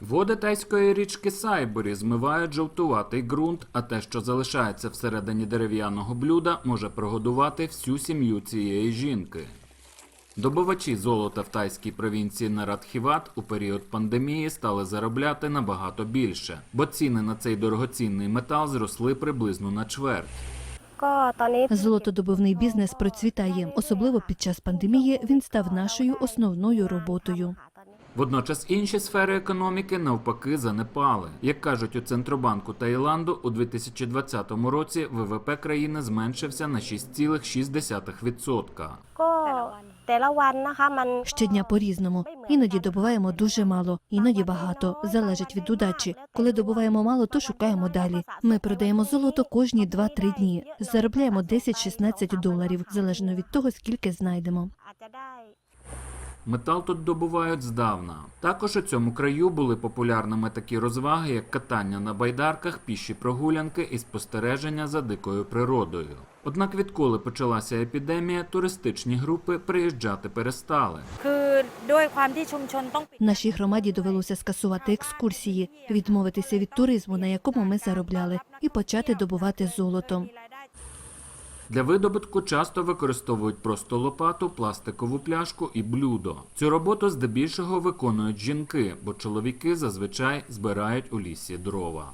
Води тайської річки Сайборі змивають жовтуватий ґрунт, а те, що залишається всередині дерев'яного блюда, може прогодувати всю сім'ю цієї жінки. Добувачі золота в тайській провінції Нарадхіват у період пандемії стали заробляти набагато більше, бо ціни на цей дорогоцінний метал зросли приблизно на чверть. Золотодобивний бізнес процвітає, особливо під час пандемії він став нашою основною роботою. Водночас інші сфери економіки навпаки занепали. Як кажуть у центробанку Таїланду, у 2020 році ВВП країни зменшився на 6,6%. Щодня по різному. Іноді добуваємо дуже мало, іноді багато. Залежить від удачі. Коли добуваємо мало, то шукаємо далі. Ми продаємо золото кожні 2-3 дні. Заробляємо 10-16 доларів залежно від того, скільки знайдемо. Метал тут добувають здавна. Також у цьому краю були популярними такі розваги, як катання на байдарках, піші прогулянки і спостереження за дикою природою. Однак, відколи почалася епідемія, туристичні групи приїжджати перестали. Нашій громаді довелося скасувати екскурсії, відмовитися від туризму, на якому ми заробляли, і почати добувати золотом. Для видобутку часто використовують просто лопату, пластикову пляшку і блюдо. Цю роботу здебільшого виконують жінки, бо чоловіки зазвичай збирають у лісі дрова.